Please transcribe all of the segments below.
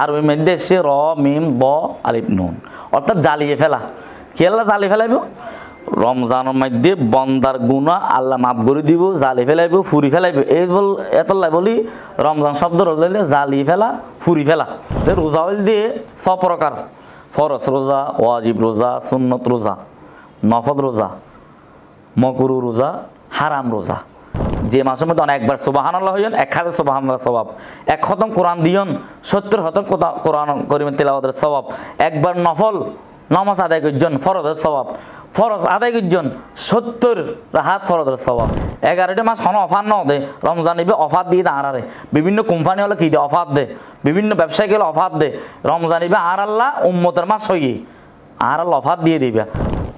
আর ওই মধ্যে এসে র, মিম, ব, আলিফ, নুন। অর্থাৎ জ্বালিয়ে ফেলা। কি আল্লাহ জ্বালিয়ে ফেলাইব? রমজানের মধ্যে বন্দার গুণা আল্লাহ মাফ করে দিব জালি ফেলাইব, ফুরি ফেলাইব। এই বল এতলাই বলি, রমজান শব্দ রোজাইলে জালি ফেলা, ফুরি ফেলা। রোজা হইল দিয়ে সব প্রকার। ফরস রোজা, ওয়াজিব রোজা, সুন্নত রোজা নফদ রোজা, মকরু রোজা, হারাম রোজা। যে মাসের মধ্যে অনেকবার সুবাহান আল্লাহ হইন এক হাজার সুবাহান আল্লাহ স্বভাব এক খতম কোরআন দিয়ন, সত্তর হতম কোরআন করিমেন তেলাওয়াতের স্বভাব একবার নফল নামাজ আদায় করজন ফরজের স্বভাব ফরজ আদায় করজন সত্তর হাত ফরজের স্বভাব এগারোটা মাস হন অফার ন দে, রমজান ইবে অফার দিয়ে আরারে বিভিন্ন কোম্পানি হলে কি দে? অফার দে। বিভিন্ন ব্যবসায়ী গেলে অফার দে। রমজান ইবে আর আল্লাহ উম্মতের মাস হইয়ে, আর আল্লাহ অফার দিয়ে দিবে।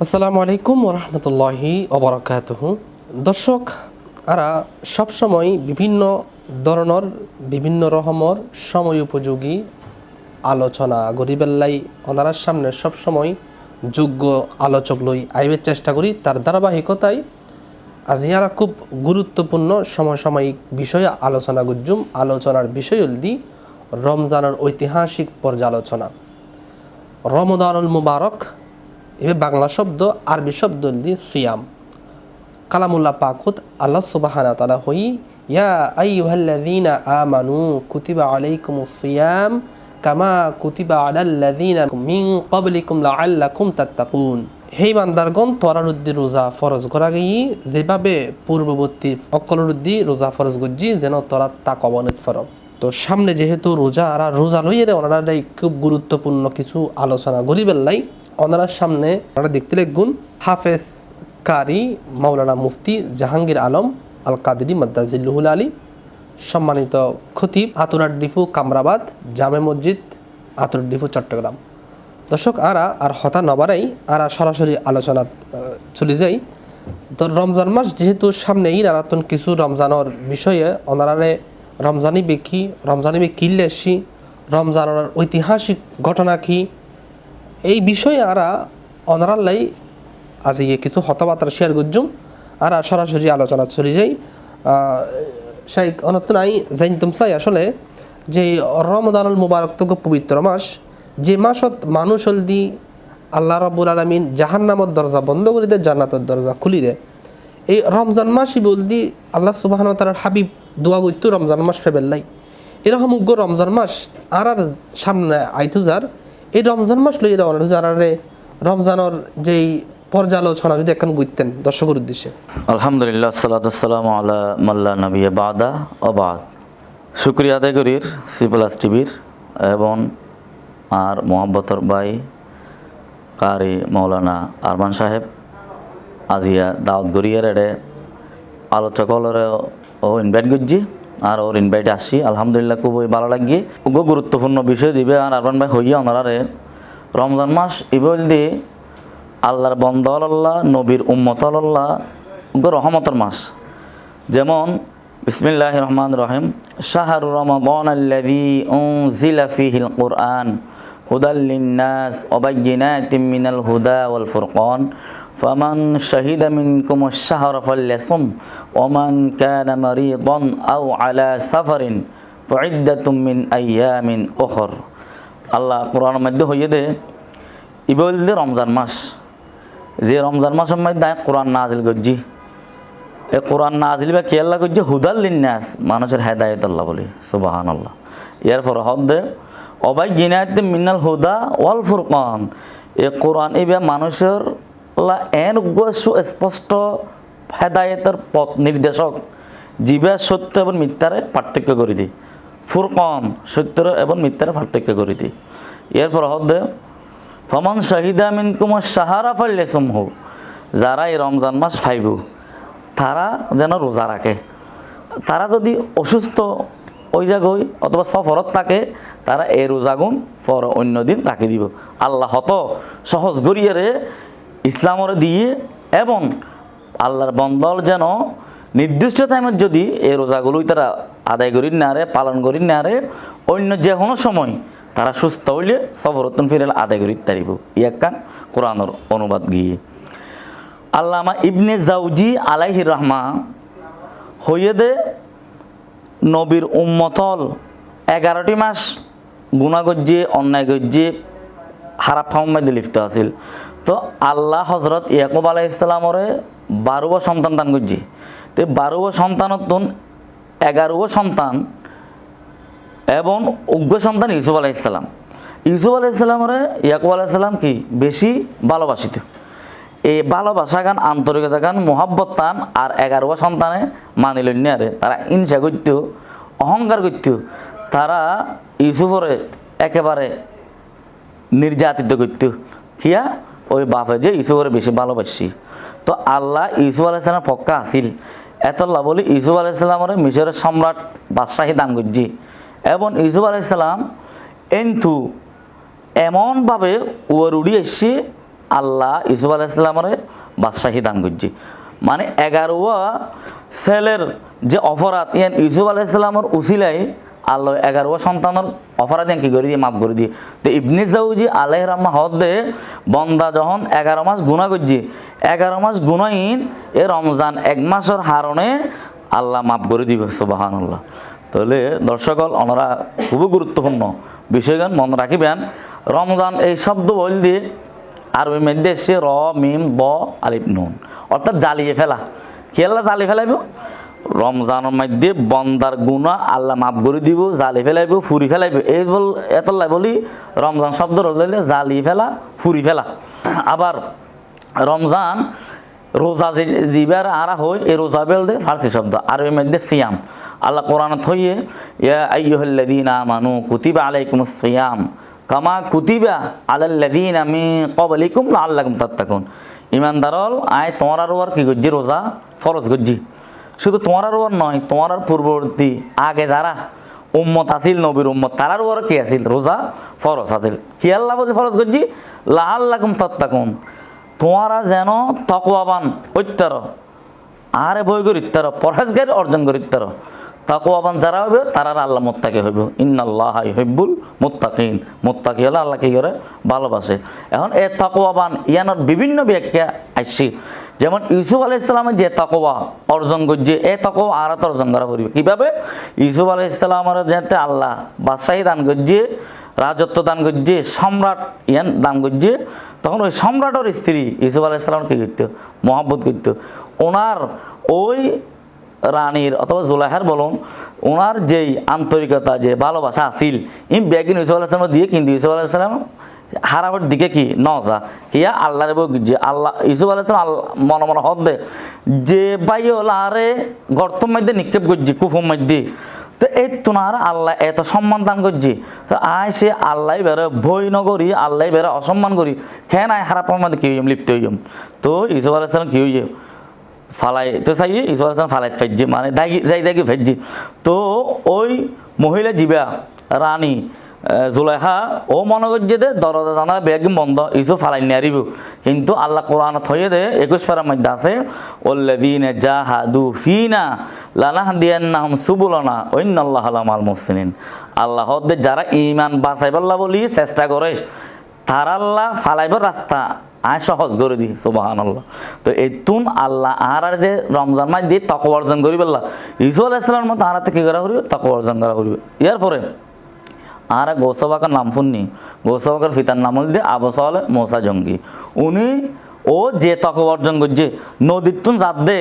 আসসালামু আলাইকুম ওরহমতুল্লাহি অবরাকাতুহ দর্শক আরা সবসময় বিভিন্ন ধরনের বিভিন্ন রকমের সময় উপযোগী আলোচনা গরিবেল্লাই ওনারার সামনে সবসময় যোগ্য আলোচক লই আইবের চেষ্টা করি। তার ধারাবাহিকতায় আজিয়ারা খুব গুরুত্বপূর্ণ সমসাময়িক বিষয়ে আলোচনা গুজ্জুম আলোচনার বিষয় হলদি রমজানের ঐতিহাসিক পর্যালোচনা। রমদানুল মুবারক, এবে বাংলা শব্দ, আরবি শব্দ দি সিয়াম। কালামুল্লাহ পাকুত আল্লাহ সুবাহানা তালা হই, ইয়া আই আইয়ুহাল্লাযীনা আমানু কুতিবা আলাইকুমুস সিয়াম কামা কুতিবা আলাল্লাযীনা মিন ক্বাবলিকুম লাআল্লাকুম তাত্তাকুন। হে ইমানদারগণ তরারুদ্দি রোজা ফরজ করা গিয়ে যেভাবে পূর্ববর্তী অকলরুদ্দি রোজা ফরজ গজ্জি যেন তোরা তাক অবনত ফরম তো সামনে যেহেতু রোজা, আর রোজা লইয়ে ওনারা খুব গুরুত্বপূর্ণ কিছু আলোচনা গরিবেল্লাই ওনারার সামনে ওনারা দেখতে লিখুন হাফেজ। কারি মাওলানা মুফতি জাহাঙ্গীর আলম আল কাদিরি মাদ্দাজিল্লুহুল আলী সম্মানিত খতিব আতুরার ডিফু কামরাবাদ, জামে মসজিদ আতুরার ডিফু চট্টগ্রাম। দর্শক, আরা আর হতা নবারাই আরা সরাসরি আলোচনা চলে যাই। তো রমজান মাস যেহেতু সামনেই আরাতন কিছু রমজানের বিষয়ে অনারারে রমজানি বেকি, রমজানি বে কিল্লেসি রমজানের ঐতিহাসিক ঘটনা কি, এই বিষয়ে আরা অনারাল্লাই আজ ইয়ে কিছু হতবার্তা শেয়ার করছুম আর সরাসরি আলোচনা চলে যাই। সেই অনত নাই জানতাম চাই আসলে যে রমদানুল মুবারক তো পবিত্র মাস, যে মাসত মানুষ হলদি আল্লাহ রব্বুল আলমিন জাহান্নামর দরজা বন্ধ করে দেয় জান্নাতের দরজা খুলি দেয় এই রমজান মাসই বলদি আল্লাহ সুবাহান তার হাবিব দোয়া করতো রমজান মাস ফেবেল্লাই এরকম উগ্র রমজান মাস আর আর সামনে আইতু যার। এই রমজান মাস লই এরা যারারে রমজানের যেই পর্যালোচনা যদি এখন গুইতেন দর্শকের উদ্দেশ্যে। আলহামদুলিল্লাহ সালাতাম আলা মাল্লা নবী বাদা অবাদ শুক্রিয়া আদায় করির সি প্লাস টিভির এবং আর মোহাম্মতর ভাই, কারি মৌলানা আরমান সাহেব, আজিয়া দাওয়াত গরিয়ার এডে আলোচক ও ইনভাইট করছি আর ওর ইনভাইট আসি। আলহামদুলিল্লাহ, খুবই ভালো লাগি। খুব গুরুত্বপূর্ণ বিষয় দিবে আর আরমান ভাই হইয়া ওনারে রমজান মাস ইবল দিয়ে আল্লাহর বন্ধ আল্লাহ নবীর উম্মত আল্লাহ গো রহমতের মাস যেমন বিসমিল্লাহ রহমান রহিম শাহরু রমাদান আল্লাযী উনজিলা ফীহিল কুরআন হুদাল লিন্নাস ওয়াবায়্যিনাতিম মিনাল হুদা ওয়াল ফুরকান فمن شهد منكم الشهر فليصم ومن كان مريضا أو على سفر فعدة من أيام أخر আল্লাহ কোরআনের মধ্যে হইয়ে দে ইবল দে রমজান মাস যে রমজান মাসের মধ্যে কোরআন নাজিল করছি। এ কোরআন নাজিল বা কে আল্লাহ করছে, হুদাল লিন্নাস, মানুষের হেদায়ত আল্লাহ বলি সুবাহান আল্লাহ ইয়ার পর হদ দে, অবাই গিনায়ত মিনাল হুদা ওয়াল ফুরকান। এ কোরআন এবার মানুষের এন স্পষ্ট হেদায়তের পথ নির্দেশক, জীবা সত্য এবং মিথ্যারে পার্থক্য করে দিই ফুরকন সত্য এবং মিথ্যারে পার্থক্য করে দিই এরপর হদ দে ফমন শাহিদা মিন কুমার সাহারা ফাল্লেসম হো যারা এই রমজান মাস ফাইব, তারা যেন রোজা রাখে। তারা যদি অসুস্থ ওই জায়গায় অথবা সফরত থাকে, তারা এই রোজাগুন পর অন্য দিন রাখি দিব। আল্লাহ হত সহজ গড়িয়ারে ইসলামরে দিয়ে এবং আল্লাহর বন্দল যেন নির্দিষ্ট টাইমত যদি এই রোজাগুলোই তারা আদায় করি নারে, পালন করি নারে, অন্য যে কোনো সময় তারা সুস্থ হইলে সফরতন ফিরে আদায় করি তারিব ইয়াক্কান কোরআনর অনুবাদ গিয়ে। আল্লামা ইবনে জাউজি আলাইহির রহমা হইয়ে দে নবীর উম্মতল এগারোটি মাস গুণা গজ্জে অন্যায় গজ্জে হারাপ ফাউমাইদে লিপ্ত আছিল। তো আল্লাহ হজরত ইয়াকুব আলাহ ইসলামরে বারো সন্তান দান করছি। তো বারো সন্তানতন এগারো সন্তান এবং উগ্র সন্তান ইউসুফ আলাইসাল্লাম ইউসুফ আলাইসাল্লামরে ইয়াকুব আলাইসাল্লাম কি? বেশি ভালোবাসিত। এই ভালোবাসা গান, আন্তরিকতা গান, মোহাব্বত টান আর এগারো সন্তানে মানিল আরে তারা হিংসা করত, অহংকার করত। তারা ইউসুফরে একেবারে নির্যাতিত করত। কিয়া? ওই বাপে যে ইসুফরে বেশি ভালোবাসি। তো আল্লাহ ইসুফ আলাইসালাম পক্কা আসিল এতল্লা বলি ইসুফ আলাইসালামরে মিশরের সম্রাট বাদশাহী দান করছি। এবং ইসুফ আলাইসালাম এন্তু এমনভাবে ওর উড়ি এসছে, আল্লাহ ইসুফ আলাইসালামরে বাদশাহী দান করছি। মানে এগারোয়া ছেলের যে অপরাধ, ইয়ান ইসুফ আলাইসালামর উচিলাই আল্লাহ এগারো সন্তানের অপরাধ ইয়ান কি করে দিয়ে, মাফ করে দিয়ে। তো ইবনি জাউজি আলাহ রহমা হদ দে বন্দা যখন এগারো মাস গুণা করছি, এগারো মাস গুণাইন এ রমজান এক মাসের হারণে আল্লাহ মাফ করে দিবে সুবাহান আল্লাহ তাহলে দর্শকল ওনারা খুবই গুরুত্বপূর্ণ বিষয়গান মনে রাখিবেন। রমজান এই শব্দ বল দিয়ে আর ওই মধ্যে এসছে র, মিম, ব, আলিফ, নুন। অর্থাৎ জ্বালিয়ে ফেলা। কি আল্লাহ জ্বালিয়ে ফেলাইব? রমজানের মধ্যে বন্দার গুণা আল্লাহ মাফ করে দিব জালি ফেলাইব, ফুরি ফেলাইব। এই বল এতলাই বলি, রমজান শব্দ রইলে জালি ফেলা, ফুরি ফেলা। আবার রমজান রোজা যে জিবার আরা হয়, এই রোজা বেলদে ফার্সি শব্দ, আর এর মধ্যে সিয়াম। আল্লাহ কোরআন থইয়ে, ইয়া আইয়ুহাল্লাযীনা আমানু কুতিবা আলাইকুমুস সিয়াম, কামা কুতিবা আলাল্লাযীনা মিন ক্বাবলিকুম লাআল্লাকুম তাত্তাকুন। ইমানদারল, আয় তোমার আর ওর কি গজ্জি রোজা? ফরজ গজ্জি। শুধু তোমার আর ওর নয়, তোমার আর পূর্ববর্তী, আগে যারা উম্মত আছিল, নবীর উম্মত তারার ওর কি আছিল? রোজা ফরজ আছিল। কি আল্লাহ বলছে ফরজ গজ্জি? লাআল্লাকুম তাত্তাকুন। তোমারা যেন তকওয়াবান, ঐত্যার। আরে বই করিত্যার পরহেজগারি অর্জন করিত্যার তাকওয়াবান যারা হবে তারা আল্লাহ মোত্তাকে হইব। ইন্নাল্লাহ হইবুল মোত্তাকিন। মোত্তাকি হলে আল্লাহ কি করে? ভালোবাসে। এখন এ তাকওয়াবান ইয়ানোর বিভিন্ন ব্যাখ্যা আসছে। যেমন ইউসুফ আলাহ ইসলামের যে তাকওয়া অর্জন করছে, এ তাকওয়া আর তো অর্জন করা করিবে কীভাবে? ইউসুফ আলাহ ইসলামের যেতে আল্লাহ বাদশাহী দান করছে রাজত্ব দান করছে, সম্রাট ইয়ান দান করছে, তখন ওই সম্রাটের স্ত্রী ইসুফ আলাহ ইসলাম কী করতো, মহাব্বত করতো। ওনার ওই রানীর অথবা জুলাইহার বলুন, ওনার যেই আন্তরিকতা, যে ভালোবাসা আছিল ই ব্যাগিন ইসুফ আলাহ ইসলাম দিয়ে কিন্তু ইসুফ আলাহ ইসলাম হারাবার দিকে কি নজা কিয়া আল্লাহরে বই যে আল্লাহ ইসুফ আলাহ ইসলাম আল্লাহ, মনে মনে হদ দে, যে বাইওলা আরে গর্তর মধ্যে নিক্ষেপ করছি, কুফুর মধ্যে তো এই তোমার আল্লাহ এত সম্মান দান করছি। তো আয় সে আল্লাহ বেড়ে ভয় নগরী আল্লাহ বেড়ে অসম্মান করি। নাই হারাপার মধ্যে কি হইম, লিপ্ত হইম। তো ইসুফ আলাইসালাম কি হইয়ে ফালাই, তো চাই ইসুফ আলাইসালাম ফালাই ফেজছে মানে দাগি, যাই দাগি ফেজছে তো ওই মহিলা জিবা, রানী জুলাইহা, ও মনে করছে দে দরজা জানা বেগম বন্ধ ইসু ফালাই নিয়ারিব কিন্তু আল্লাহ কোরআন থয়ে দে, একুশ পারার মধ্যে আছে ওল্লাদিন জাহাদু ফিনা লানাহ দিয়ান্নাহম সুবুলনা ঐন্নাল্লাহ আলামাল মুসলিন আল্লাহ যারা ইমান বাঁচাইবাল্লা বলি চেষ্টা করে, তার আল্লাহ ফালাইবার রাস্তা আয় সহজ করে দি সুবাহান আল্লাহ তো এই তুন আল্লাহ আর আর যে রমজান মাস দিয়ে তক অর্জন করি বললা ইসু আলাইসালামের মতো আর কি করা করিবে তক অর্জন করা করিবে ইয়ার পরে আর গৌসবাকার নাম শুননি। গৌসবাকার ফিতার নাম হল দিয়ে আবসাল মৌসা জঙ্গি। উনি ও যে তক অর্জন করছে, নদীর তুন জাত দে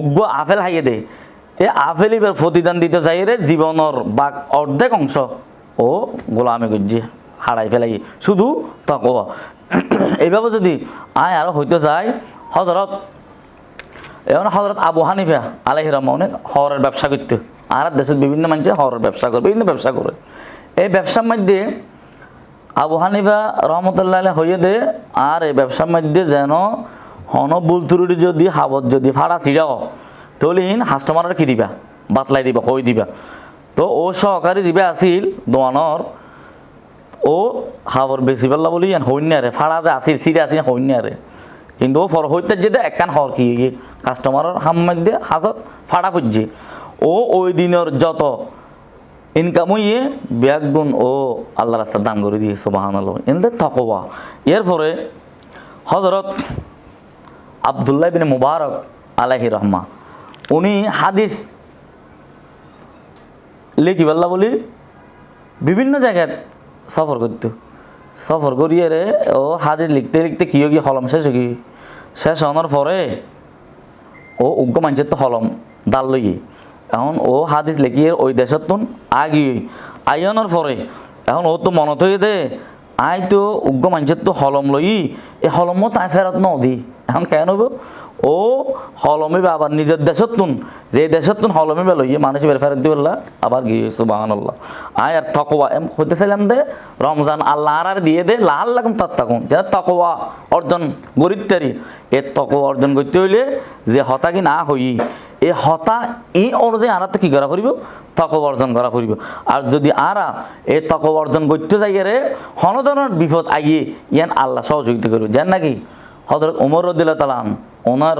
উগ্র আফেল হাইয়ে দে। এ আফেল এবার প্রতিদান দিতে চাই রে জীবনের বা অর্ধেক অংশ। ও গোলামি করছে হারাই ফেলাই শুধু তকওয়া এইভাবে যদি আয় আরও হইতে যায় হজরত এখন হজরত আবু হানিফা আলাহি রহমা অনেক হরের ব্যবসা করতে। আর দেশের বিভিন্ন মানুষ হরের ব্যবসা করে, বিভিন্ন ব্যবসা করে। এই ব্যবসার মধ্যে আবু হানিফা রহমতুল্লাহ হইয়ে দে, আর এই ব্যবসার মধ্যে যেন হন বুলতুরুটি যদি, হাবত যদি, ফাড়া ছিড়াও, তাহলে ইন হাস্টমারের কি দিবা? বাতলাই দিবা কই দিবা। তো ও সহকারী দিবা আছিল দোয়ানর ও হাবর বেশি পাল্লা বলি হইনারে ফাড়া যে আসিল সিরে আসি হইনারে কিন্তু ও ফর হইতে যেতে একখান হর কি কাস্টমারের হাম মধ্যে হাজত ফাড়া ফুটছে ও ওই দিনের যত ইনকাম হইয়ে ব্যাগ গুণ ও আল্লাহ রাস্তা দান করে দিয়ে সোবাহান আল্লাহ এনলে তকবা এর পরে হজরত আবদুল্লাহ বিন মুবারক আলাহি রহমা। উনি হাদিস লিখিবাল্লা বলি, বিভিন্ন জায়গায় সফর করতো। সফর করিয়ে রে, ও হাজির লিখতে লিখতে কি কি হলম শেষ কি শেষ হওয়ার পরে ও উগ্র মানুষের তো হলম, দাল লই এখন ও হাদিস লেখিয়ে ওই দেশত আগি আইয়নের পরে এখন ও তো মনত হয়ে দে আই তো উগ্র মানুষের তো হলম লই এই হলমও তাই ফেরত ন দি এখন কেন হইব? ও হলমে আবার নিজের দেশত তুন যে দেশত তুন হলমে বেলো ইয়ে মানুষ বের ফেরত দিবল্লা আবার গিয়ে সুবাহান আল্লাহ আয় আর তকওয়া, এম হইতেছিলাম দে, রমজান আল্লাহ আর দিয়ে দে, লাল লাগুম তার তাকুন যে তকওয়া অর্জন গরিত্তারি এ তকওয়া অর্জন করতে হইলে যে হতা কি না হই। এই হতা এই অনুযায়ী আর তো কি করা করিব? তক অর্জন করা করিব। আর যদি আরা এই তক অর্জন করতে যাই রে হনধরনের বিপদ আইয়ে ইয়ান আল্লাহ সহযোগিতা করিব। যেন নাকি? হজরত উমর রদুল্লাহ তালাম ওনার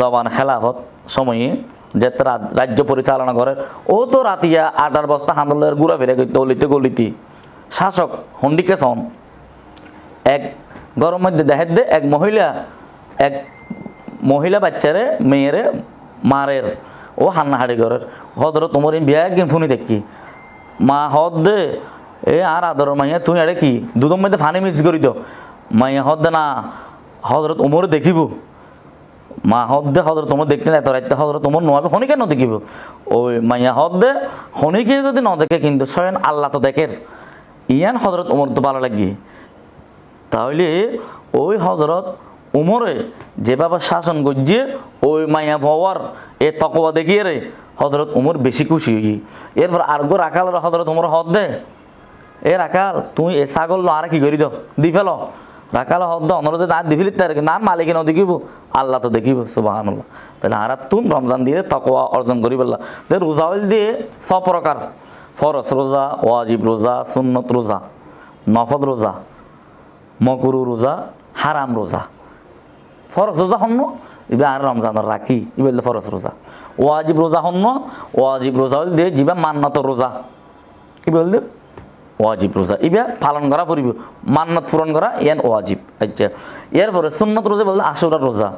জবান খেলাফত সময়ে যে রাজ্য পরিচালনা করে, ও তো রাতিয়া আটার বস্তা হান্দলের গুড়া ফিরে করতে গলিতে গলিতে। শাসক হন্ডিকে সন, এক গরম মধ্যে দেখার দে এক মহিলা এক মহিলা বাচ্চারে, মেয়েরে মারের, ও হান্নাহাড়ি ঘরের। হদর তোমার বিয়া একদিন ফোনে দেখি। মা, হদ দে, এ আর আদর মাইয়া, তুই আরে কি? দুদম মধ্যে ফানি মিস করি তো মাইয়া, হদ দে না হজরত উমর দেখিব। মা, হদ দে হজরত তোমার দেখতে না, এত রাইতে হজরত তোমার নোয়াবে, হনি কেন দেখিব? ওই মাইয়া, হদ দে হনিকে যদি ন দেখে, কিন্তু স্বয়ং আল্লাহ তো দেখের। ইয়ান হজরত উমর তো ভালো লাগি। তাহলে ওই হজরত উমরে যেভাবে শাসন গজ্জে ওই মাইয়া ভওয়ার এ তকবা দেখিয়ে রে হজরত উমর বেশি খুশি হই এরপর আরগো রাখাল হজরত উমর হদ দে। এ রাখাল, তুই এ ছাগল আর কি করি দাও দি ফেল। রাখাল হদ দে অনুরোধে না দি ফেলি তার না মালিক ন দেখিব। আল্লাহ তো দেখিব সুবাহান তাহলে আর তুন রমজান দিয়ে তকওয়া অর্জন করি বললা। তো রোজা দিয়ে সব প্রকার। ফরস রোজা, ওয়াজিব রোজা, সুন্নত রোজা নফদ রোজা, মকরু রোজা, হারাম রোজা। ফরজ রোজা হন্য ইবা আর রমজানের রাখি ইবেল ফরজ রোজা। ওয়াজিব রোজা হন্য ওয়াজিব রোজা হল দিয়ে যিবা মান্নত রোজা। বল দে ওয়াজিব রোজা, ইবা পালন করা পড়িব মান্নত পূরণ করা ইয়ান ওয়াজিব। আচ্ছা এরপরে সুন্নত রোজা বলতে আশুরা রোজা।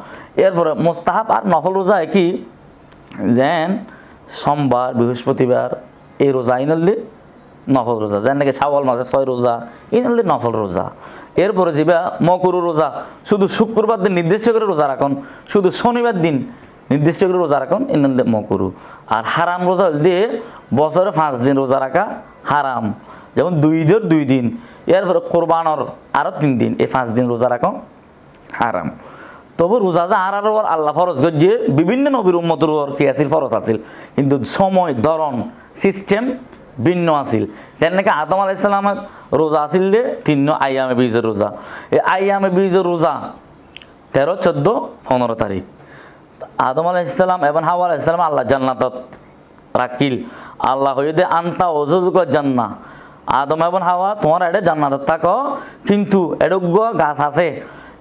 এরপরে মোস্তাহাব আর নফল রোজা কি? যেন সোমবার, বৃহস্পতিবার এই রোজা আইনল নফল রোজা, যেন নাকি শাওয়াল মাসে ছয় রোজা ইনলে নফল রোজা। এরপরে যেবা মকরু রোজা। শুধু শুক্রবার দিন নির্দিষ্ট করে রোজা রাখুন। শুধু শনিবার দিন নির্দিষ্ট করে রোজা রাখুন ইনলে মকরু। আর হারাম রোজা দিয়ে বছরে পাঁচ দিন রোজা রাখা হারাম। যেমন দুই ঈদের দুই দিন, এরপরে কোরবানর আরও তিন দিন, এই পাঁচ দিন রোজা রাখুন হারাম। তবু রোজা যা আর আর আল্লাহ ফরজ যে বিভিন্ন নবীর উম্মতের উপর কি আছিল ফরজ আছিল। কিন্তু সময়, ধরন সিস্টেম ভিন্ন আছিল। যেন নাকি আদম আলাহ ইসলামের রোজা আছিল যে তিন আইয়ামে বীজের রোজা এই আইয়ামে বীজের রোজা তেরো চোদ্দ পনেরো তারিখ আদম আলাহ ইসলাম এবং হাওয়া আলাহ ইসলাম আল্লাহ জান্নাতত রাখিল আল্লাহ হয়ে দে আন্তা অজুগ জান্না। আদম এবং হাওয়া, তোমার এটা জান্নাতত থাকো, কিন্তু এডোগ্য গাছ আছে।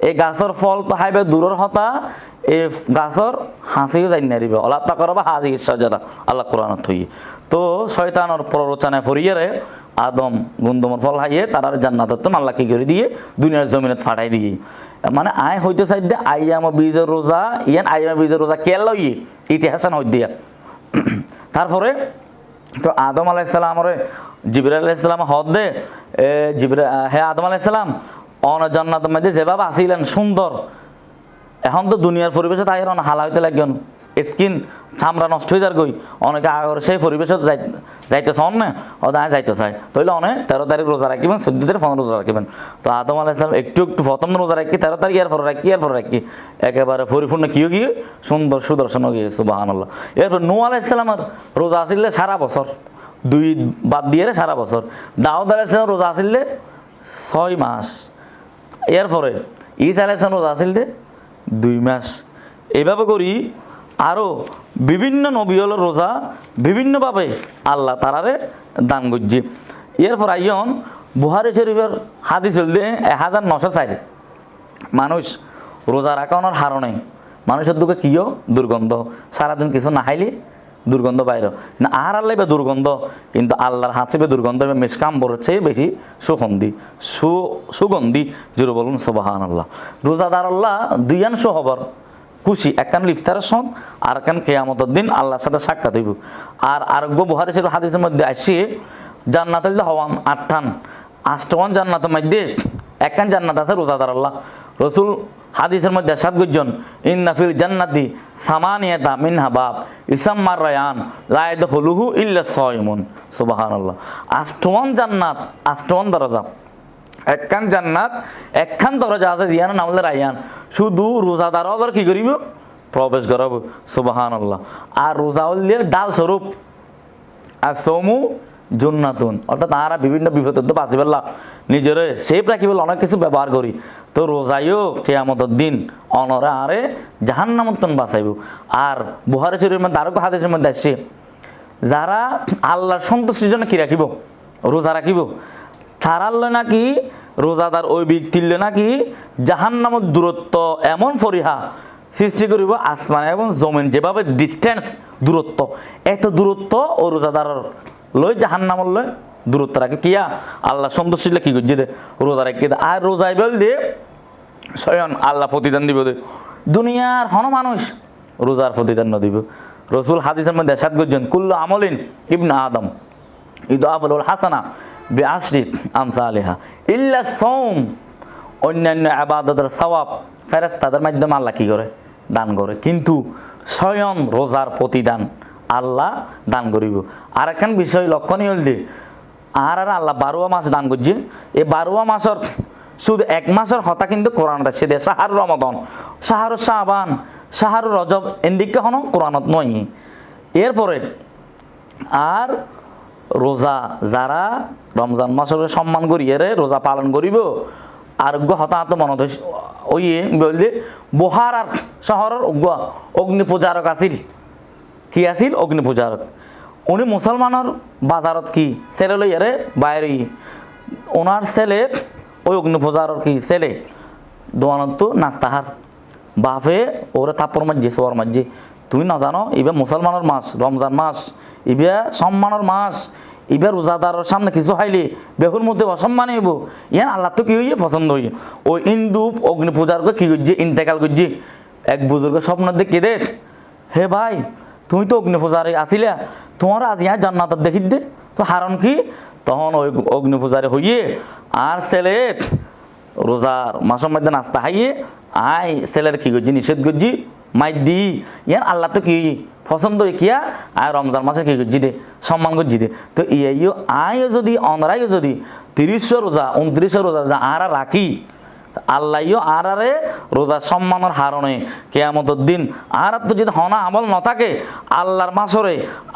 এই গাছর ফল তো হাইবে দূরের হতা, এই গাছর হাসিও যাই নারিব আল্লাহ তাকর বা হাসি সাজারা আল্লাহ কোরআনত হই তো শয়তানর প্ররোচনায় ফরিয়ে রে আদম গুন্দমর ফল হাইয়ে তারার জান্নাতত আল্লাহ কি করে দিয়ে দুনিয়ার জমিনত ফাটাই দিয়ে। মানে আয় হইতে চাই দে, আইয়াম বীজের রোজা ইয়ান আইয়াম বীজের রোজা কে লইয়ে ইতিহাসান হই দিয়া। তারপরে তো আদম আলাইসালামরে জিবির আলাইসালাম হদ দে, এ জিবির হে আদম আলাইসালাম অন জান্নাত মধ্যে যেভাবে আসিলেন সুন্দর। এখন তো দুনিয়ার পরিবেশে তাই অন হালা হইতে লাগেন স্কিন চামড়া নষ্ট হয়ে যার গই অনেকে আগর সেই পরিবেশত যাই যাইতে চান না? ও দায় যাইতে চাই তইলে অনে তেরো তারিখ রোজা রাখিবেন, চোদ্দ তারিখ পনেরো রোজা রাখিবেন। তো আদম আলাইসালাম একটু একটু প্রথম রোজা রাখি, তেরো তারিখ এর পর রাখি এর পর রাখি। একেবারে পরিপূর্ণ কিও গিয়ে? সুন্দর সুদর্শন গিয়ে সুবাহান আল্লাহ এরপর নু আলাইসালামের রোজা আসিলে সারা বছর। দুই বাদ দিয়ে সারা বছর। দাউদ আলাইসালাম রোজা আসিলে ছয় মাস। এরপরে ঈসা আলাইসালাম রোজা আসিল যে দুই মাস। এভাবে করি আরও বিভিন্ন নবীল রোজা বিভিন্নভাবে আল্লাহ তারারে দান করছে। এরপর আইয়ন বুহারি শরীফের হাদিস হলদে এক হাজার নশো চার। মানুষ রোজা রাখানোর হারণে। মানুষের দুঃখে কিও দুর্গন্ধ। সারাদিন কিছু না দুর্গন্ধ বাইরে। না, আর আল্লাহ দুর্গন্ধ, কিন্তু আল্লাহর হাসিবে দুর্গন্ধ মেসকাম্বর চেয়ে বেশি সুগন্ধি। সু, সুগন্ধি জুড়ে বলুন সোবাহান আল্লাহ রোজাদার আল্লাহ দুইয়ান হবার খুশি, একখান লিফতারের সঙ্গ আর একখান কেয়ামতের দিন আল্লাহর সাথে সাক্ষাৎ হইব। আর আরোগ্য বুহারি ছিল হাদিসের মধ্যে আসিয়ে জান্নাত হওয়ান আটটান আষ্টমান জান্নাতের মধ্যে একখান জান্নাত আছে রোজাদার আল্লাহ রসুল হাদিসের মধ্যে সাত গুজন ইন্নাফিল জান্নাতি সামানিয়াতা মিনহা বাব ইসাম্মার রায়ান লায়দ হলুহু ইল্লা সয়মুন। সুবাহান আল্লাহ আষ্টমান জান্নাত আষ্টমান দরজা। একখান জান্নাত, একখান দরজা আছে জিয়ান নামলে রায়ান। শুধু রোজাদার কি করিব? প্রবেশ করাব। সুবাহান আল্লাহ আর রোজা হলে ডাল স্বরূপ। আর সৌমু জুন্নাতুন। অর্থাৎ তাহারা বিভিন্ন বিপদ পেলাম নিজের সেফ রাখিবেল অনেক কিছু ব্যবহার করি। তো রোজাইও কেয়ামতর দিন অনরে আরে জাহান নামতন বাঁচাইব। আর বুহারে শরীরের মধ্যে আরও হাদিসের মধ্যে আসছে, যারা আল্লাহর সন্তুষ্টির জন্য কি রাখিব? রোজা রাখিব। তারাল্লে নাকি রোজাদার ওই ব্যক্তিল্লে নাকি জাহান নামত দূরত্ব এমন ফরিহা সৃষ্টি করিব, আসমান এবং জমিন। যেভাবে ডিস্টেন্স দূরত্ব, এত দূরত্ব ও রোজাদার লই জাহান নামর লই দূরত্ব রাখে। কিয়া? আল্লাহ সন্তুষ্টি কি? করছে রোজা রাখি। আর রোজাই বল দিয়ে স্বয়ং আল্লাহ প্রতিদান দিব দে। দুনিয়ার হন মানুষ রোজার প্রতিদান দিব। রসুল হাদিসের মধ্যে সাত করছেন, কুল্লু আমলিন ইবনা আদম ঈদ আফল হাসানা বে আশরিত আমসা আলিহা ইল্লা সৌম অন্যান্য আবাদতের সওয়াব ফেরেস তাদের মাধ্যমে আল্লাহ কি করে? দান করে। কিন্তু স্বয়ং রোজার প্রতিদান আল্লাহ দান করিব। আর একখান বিষয় লক্ষণীয় হল আর আর আল্লাহ বারোয়া মাস দান করছে। এই বারোয়া মাসের শুধু এক মাসের হতা কিন্তু কোরআন রাখছে দে সাহার রমদন। সাহার শাহবান সাহার রজব এন্দিকে হন কোরআনত নয়। এরপরে আর রোজা, যারা রমজান মাসের সম্মান করিয়ে রে, রোজা পালন করিব, আরোগ্য হতাহত মনত ওইয়ে বললে বহার আর শহরের অজ্ঞ অগ্নি পূজারক আছিল কি আছিল? অগ্নি পূজারক উনি মুসলমানের বাজারত কি ছেলে লইয়ারে বাইরে ওনার ছেলে ওই অগ্নি পূজারর কি ছেলে দোয়ানত তো নাস্তাহার বাপে ওরে থাপ্পর সোয়ার মাঝে তুই না জানো এবার মুসলমানের মাস রমজান মাস এবার সম্মানের মাস এবার রোজাদারের সামনে কিছু হাইলে বেহুর মধ্যে অসম্মান হইব। ইয়ান আল্লাহ তো কি হইয়ে? পছন্দ হইয়ে। ওই ইন্দু অগ্নি পূজারকে কি করছে ইন্তেকাল করছে এক বুজুর্গ স্বপ্ন দেখে দেখ হে ভাই তুমি তো অগ্নি আসিলা, তোমার আজ ইয়া জান্নাত দেখি দে। তো হারণ কি? তখন ওই অগ্নি পূজারে হইয়ে আর ছেলে রোজার মাসের মধ্যে নাস্তা হাইয়ে আই ছেলের কি করছি নিষেধ করছি মাই দি। ইয়ান আল্লাহ তো কি পছন্দ কিয়া? আয় রমজান মাসে কি করছি দে, সম্মান করছি দে। তো ইয়ে আয়ও যদি অনরাইও যদি তিরিশশো রোজা, উনত্রিশশো রোজা আর রাখি আল্লাহও আর আরে রোজার সম্মানের হারণে কেয়ামতের দিন। আর তো যদি হনা আমল ন থাকে, আল্লাহর মাসরে,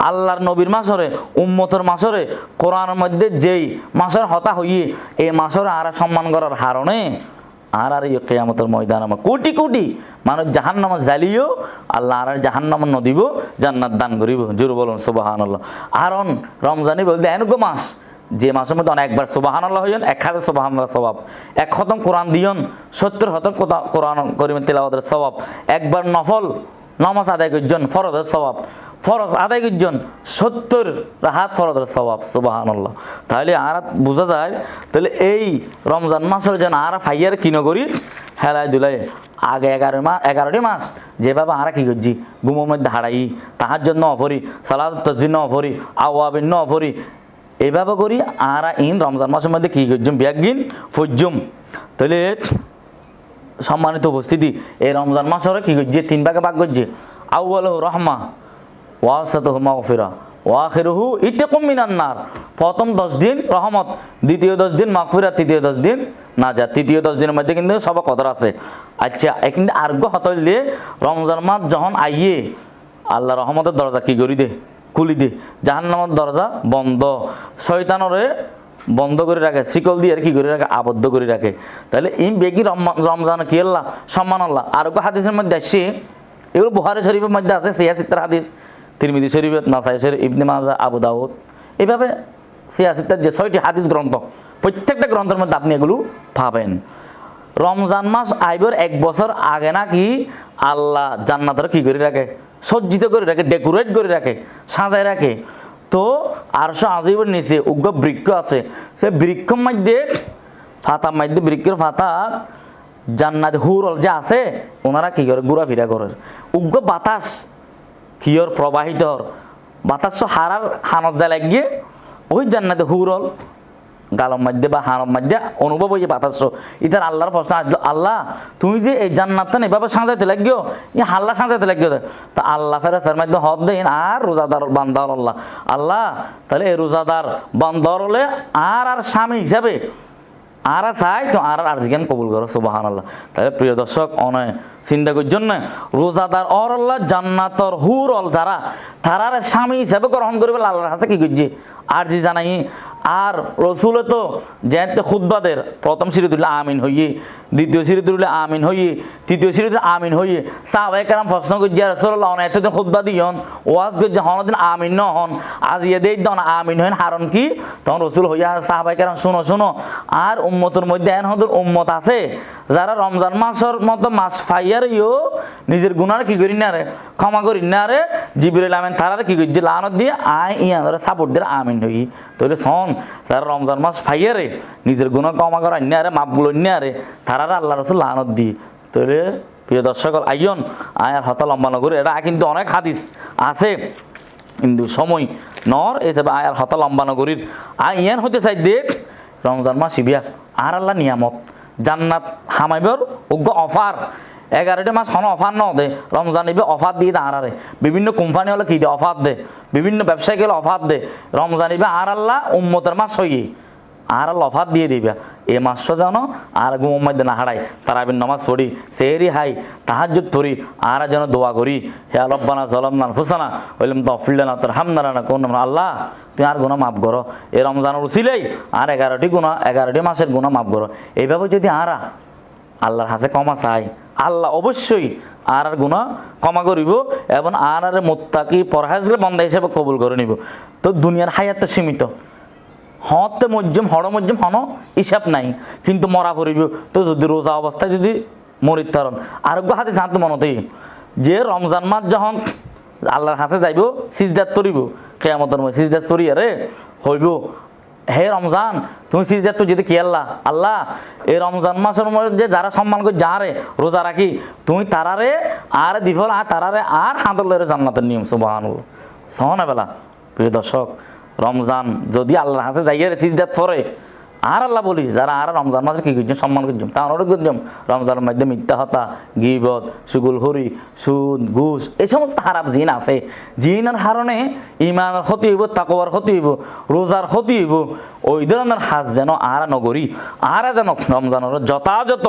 আল্লাহর নবীর মাসরে, উম্মতের মাসরে, কোরআনের মধ্যে যেই মাসের হতা হইয়ে এই মাসরে আর সম্মান করার হারণে আর আর কেয়ামতের ময়দান আমার কোটি কোটি মানুষ জাহান নামা জ্বালিও আল্লাহ আর জাহান নামা নদীব, জান্নাত দান করিব। জোর বলুন সুবাহান আল্লাহ আরন রমজানি বলতে, এনুকো মাস যে মাসের মধ্যে অনেকবার সুবাহান আল্লাহ হইন এক হাজার সুবাহান স্বভাব এক খতম কোরআন দিয়ন, সত্তর কোথা- কোরআন করিমের তেলাওয়াতের স্বভাব একবার নফল নামাজ আদায় করছেন ফরজের স্বভাব ফরজ আদায় করছেন সত্তর হাত ফরজের স্বভাব সুবাহান আল্লাহ তাহলে আর বোঝা যায়, তাহলে এই রমজান মাসের যেন আর ফাইয়ার কিনো করি, হেলাই দুলাই। আগে এগারো মাস এগারোটি মাস যেভাবে আরা কি করছি গুমোর মধ্যে হারাই, তাহার জন্য অফরি সালাদ তসবির ন অফরি আওয়াবিন অফরি এইভাবে করি, আরা ইন রমজান মাসের মধ্যে কি করছুম ব্যাগিন ফজ্জুম। তাহলে সম্মানিত উপস্থিতি, এই রমজান মাসরে কি করছে তিন ভাগে ভাগ করছে আউ্বাল রহমা ওয়াসাত মাগফিরা, ওয়াখিরহু ইতেকুম মিনান্নার প্রথম দশ দিন রহমত, দ্বিতীয় দশ দিন মাগফিরা, তৃতীয় দশ দিন না যা তৃতীয় দশ দিনের মধ্যে কিন্তু সব কথা আছে। আচ্ছা কিন্তু আর্ঘ্য হতল দিয়ে রমজান মাস যখন আইয়ে, আল্লাহ রহমতের দরজা কি করি দে? খুলি দে। জাহান্নামের দরজা বন্ধ। শয়তানরে বন্ধ করে রাখে, শিকল দিয়ে আর কি করে রাখে, আবদ্ধ করে রাখে। তাহলে ইম বেগি রমজান কি আল্লাহ? সম্মান আল্লাহ। আর হাদিসের মধ্যে আসছে এগুলো বুহারি শরীফের মধ্যে আছে সিয়াসিত্তার হাদিস। তিরমিদি শরীফত নাসাই শরীফ, ইবনে মাজা, আবু দাউদ। এইভাবে সিয়াসিত্তার যে ছয়টি হাদিস গ্রন্থ, প্রত্যেকটা গ্রন্থের মধ্যে আপনি এগুলো পাবেন। রমজান মাস আইবর এক বছর আগে নাকি আল্লাহ জান্নাতের কি করে রাখে? সজ্জিত করে রাখে ডেকোরেট করে রাখে, সাজায় রাখে। তো আরশো আজিবের নিচে উগ্র বৃক্ষ আছে। সে বৃক্ষর মধ্যে, ফাতা মধ্যে, বৃক্ষের ফাতা, জান্নাত হুরল যে আছে, ওনারা কি করে? ঘোরাফেরা করে। উগ্র বাতাস কিয়র প্রবাহিত বাতাস হারার হানত যা লাগিয়ে ওই জান্নাতে হুরল। গালম মধ্যে বা হারম মধ্যে অনুভব হয়ে বাতাস ইতার আল্লাহর প্রশ্ন আসলো আল্লাহ, তুমি যে এই জান্নাতটা এভাবে সাজাইতে লাগিও? ই হাল্লা সাজাইতে লাগিও তা? আল্লাহ ফেরাস্তার মধ্যে হব দেন আর রোজাদার বান্দার আল্লাহ। আল্লাহ, তাহলে এই রোজাদার বান্দর হলে আর আর স্বামী হিসাবে আর চাই তো আর আর জিজ্ঞান কবুল করো সুবাহান আল্লাহ তাহলে প্রিয় দর্শক অনয় চিন্তা করছেন না? রোজাদার অর আল্লাহ জান্নাতর হুর অল যারা তারার স্বামী হিসাবে গ্রহণ করবে আল্লাহর হাসে কি করছে আর জি জানাই আর রসুলে তো যেতে খুদ্বাদের প্রথম সিঁড়ি তুললে আমিন হইয়ে দ্বিতীয় সিঁড়ি তুললে আমিন হইয়ে তৃতীয় সিঁড়ি তুলে আমিন হইয়ে সাহাবাই কেরাম প্রশ্ন করছে রসুল্লাহ অনেক এতদিন খুদ্া দিয়ন ওয়াজ করছে হনদিন আমিন ন হন। আজ ইয়ে দেই দন আমিন হইন হারণ কি? তখন রসুল হইয়া সাহাবাই কেরাম শুনো শুনো। আর উম্মতের মধ্যে এন হদুর উম্মত আছে, যারা রমজান মাসের মতো মাস ফাইয়ার ইও নিজের গুণার কি করি না রে? ক্ষমা করি না রে? জিবিরুল আমিন তারা কি করছে লানত দিয়ে আয়, ইয়া ধরে সাপোর্ট দিয়ে আমিন হই। তাহলে শোন, যারা রমজান মাস ফাইয়ারে নিজের গুণা ক্ষমা করা না রে মাপগুলো না রে তারা আল্লাহ রসুল লানত দিয়ে তাহলে প্রিয় দর্শক, আইয়ন আয়ার হতা লম্বা নগর এটা কিন্তু অনেক হাদিস আছে। কিন্তু সময় নর হিসেবে আয়ার হতা লম্বা নগরীর আই ইয়ান হতে চাই দেখ রমজান মাস ইবিয়া আর আল্লাহ নিয়ামত। জান্নাত হামাইবর উগ্র অফার। এগারোটা মাস হন অফার ন দে। রমজান ইবে অফার দিয়ে আরারে বিভিন্ন কোম্পানি হলে কি দে? অফার দে। বিভিন্ন ব্যবসায়ী হলে অফার দে। রমজান ইবে আর আল্লাহ উম্মতের মাস হইয়ে। আর লফাত দিয়ে দিবা। এ মাসটা জানো, আর মধ্যে না হারাই তারাবিন নামাজ পড়ি সেরি হাই তাহাজ্জুদ ধরি, আর যেন দোয়া করি। হে আলব্বানা জলম নান ফুসানা হইলাম তফিল্লা না তোর হামদানা না। কোন আল্লাহ, তুই আর গুণা মাফ করো। এ রমজানের উচিলেই আর এগারোটি গুণা এগারোটি মাসের গুণা মাফ করো। এইভাবে যদি আরা, আল্লাহর হাসে ক্ষমা চাই। আল্লাহ অবশ্যই আর আর গুণা ক্ষমা করিব এবং আর আর মোত্তাকি পরহাজলে বন্ধা হিসেবে কবুল করে নিব। তো দুনিয়ার হায়াত সীমিত। হতে মজ্জম, হড় মজ্জম, হন হিসাব নাই। কিন্তু মরা পড়িব। তো যদি রোজা অবস্থায় যদি মরিত তারণ আরোগ্য হাতে জানতো মনতেই যে রমজান মাস যখন আল্লাহর হাতে যাইব, সিজদাত তরিব কেয়ামতর মধ্যে সিজদাত তরি আরে হইব। হে রমজান, তুমি সিজদাত তো যদি কি আল্লাহ? আল্লাহ, এই রমজান মাসের মধ্যে যারা সম্মান করে যারে রোজা রাখি, তুমি তারারে আর দিফল আর তারারে আর হাঁদলের জান্নাতের নিয়ম সুবাহ সহনা বেলা, প্রিয় দর্শক রমজান যদি আল্লাহর হাতে যাইয়ে সিজদাত পরে, আর আল্লাহ বলি, যারা আর রমজান মাসে কি করছেন সম্মান করছেন তা অনেক করছেন রমজানের মধ্যে মিথ্যা হতা গিবত, সুগুল হরি, সুদ, ঘুষ, এই সমস্ত খারাপ জিন আছে। জিনের কারণে ইমানের ক্ষতি হইব তাকবার ক্ষতি হইব, রোজার ক্ষতি হইব। ওই ধরনের হাজ যেন আর নগরী আর যেন রমজানের যথাযথ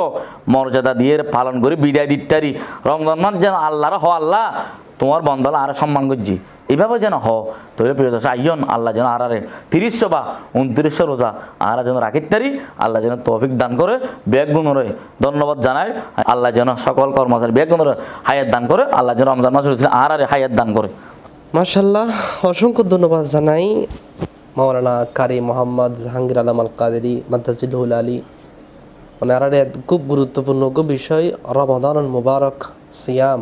মর্যাদা দিয়ে পালন করে, বিদায় দিত্তারি রমজান মাস যেন আল্লাহর হ আল্লাহ তোমার বন্ধলা আর সম্মান করছি। এভাবে যেন হ তোরে প্রিয় দর্শক, আইয়ন, আল্লাহ যেন আরারে তিরিশশো বা উনত্রিশশো রোজা আর যেন রাখিত তারি, আল্লাহ যেন তৌফিক দান করে ব্যাগ গুণরে ধন্যবাদ জানায়, আল্লাহ যেন সকল কর্মচারী ব্যাগ গুণরে হায়াত দান করে, আল্লাহ যেন রমজান মাস আর আরে হায়াত দান করে। মার্শাল্লাহ অসংখ্য ধন্যবাদ জানাই মাওলানা কারি মোহাম্মদ জাহাঙ্গীর আলম আল কাদেরি মাদ্দাজিল্লাহুল আলী। মানে আর খুব গুরুত্বপূর্ণ বিষয় রমাদান মুবারক, সিয়াম।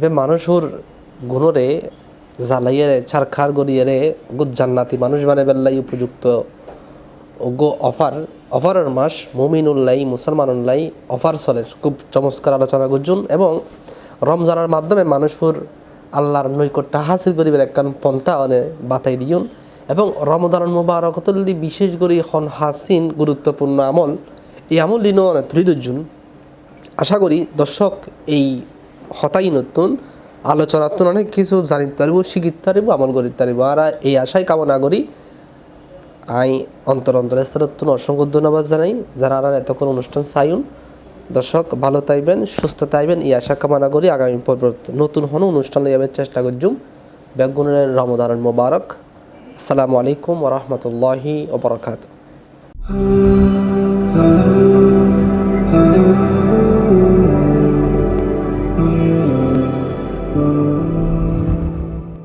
বে মানুষের গুণরে জ্বালাইয়ারে ছারখার গড়িয়ারে গো জান্নাতি মানুষ মানে বেল্লাই উপযুক্ত। গো অফার, অফারের মাস মুমিনুল্লাই মুসলমানুল্লাই অফার চলে। খুব চমৎকার আলোচনা করছুন এবং রমজানের মাধ্যমে মানুষপুর আল্লাহর নৈকট্য হাসিল করিবার একখান পন্থা অনে বাতাই দিউন এবং রমজান মুবারকতলি বিশেষ করে এখন হাসিন গুরুত্বপূর্ণ আমল। এই আমল দিনও অনেক তুলি আশা করি দর্শক এই হতাই নতুন আলোচনার অনেক কিছু জানিতে পারব, শিখিতে পারব, আমল করিতে পারব। আর এই আশাই কামনা করি, আই অন্তর অন্তর স্তরত্ব অসংখ্য ধন্যবাদ জানাই। যারা আর এতক্ষণ অনুষ্ঠান চাইুন দর্শক ভালো তাইবেন সুস্থ তাইবেন এই আশা কামনা করি আগামী পরবর্তী নতুন হন অনুষ্ঠান লইয়াবের চেষ্টা করজুম বেগুনের রমদান মোবারক। আসসালামু আলাইকুম ওরহমতুল্লাহি ওবরাকাত ah